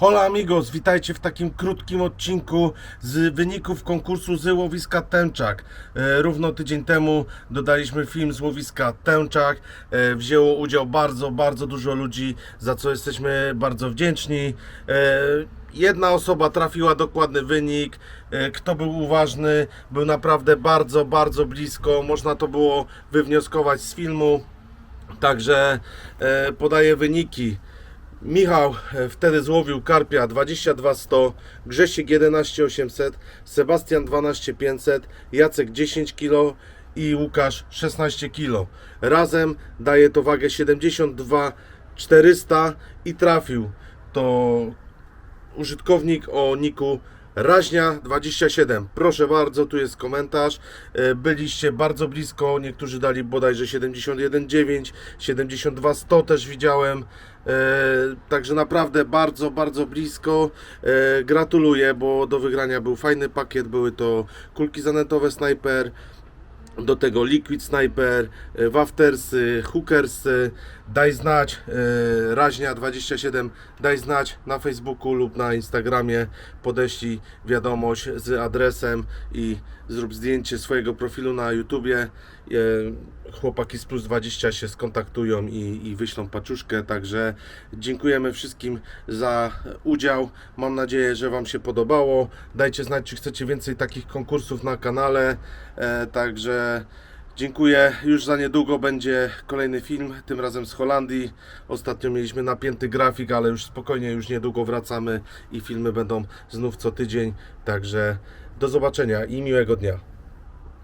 Hola amigos, witajcie w takim krótkim odcinku z wyników konkursu z łowiska Tęczak. E, Równo tydzień temu dodaliśmy film z łowiska Tęczak. E, Wzięło udział bardzo, bardzo dużo ludzi, za co jesteśmy bardzo wdzięczni. E, Jedna osoba trafiła dokładny wynik. Kto był uważny, był naprawdę bardzo, bardzo blisko. Można to było wywnioskować z filmu. Także podaję wyniki. Michał e, wtedy złowił karpia 22100, Grzesiek 11800, Sebastian 12500, Jacek 10 kg i Łukasz 16 kg. Razem daje to wagę 72400 i trafił to użytkownik o niku Raźnia27. Proszę bardzo, tu jest komentarz. E, Byliście bardzo blisko, niektórzy dali bodajże 71,9, 72,100 też widziałem. E, Także naprawdę bardzo, bardzo blisko. E, Gratuluję, bo do wygrania był fajny pakiet. Były to kulki zanętowe Sniper, do tego Liquid Sniper, e, Waftersy, Hookersy, daj znać, e, Raźnia27, daj znać na Facebooku lub na Instagramie, podeślij wiadomość z adresem i zrób zdjęcie swojego profilu na YouTubie. E, Chłopaki z Plus 20 się skontaktują i, i wyślą paczuszkę, także dziękujemy wszystkim za udział. Mam nadzieję, że Wam się podobało. Dajcie znać, czy chcecie więcej takich konkursów na kanale. Także dziękuję. Już za niedługo będzie kolejny film, tym razem z Holandii. Ostatnio mieliśmy napięty grafik, ale już spokojnie, już niedługo wracamy i filmy będą znów co tydzień. Także do zobaczenia i miłego dnia.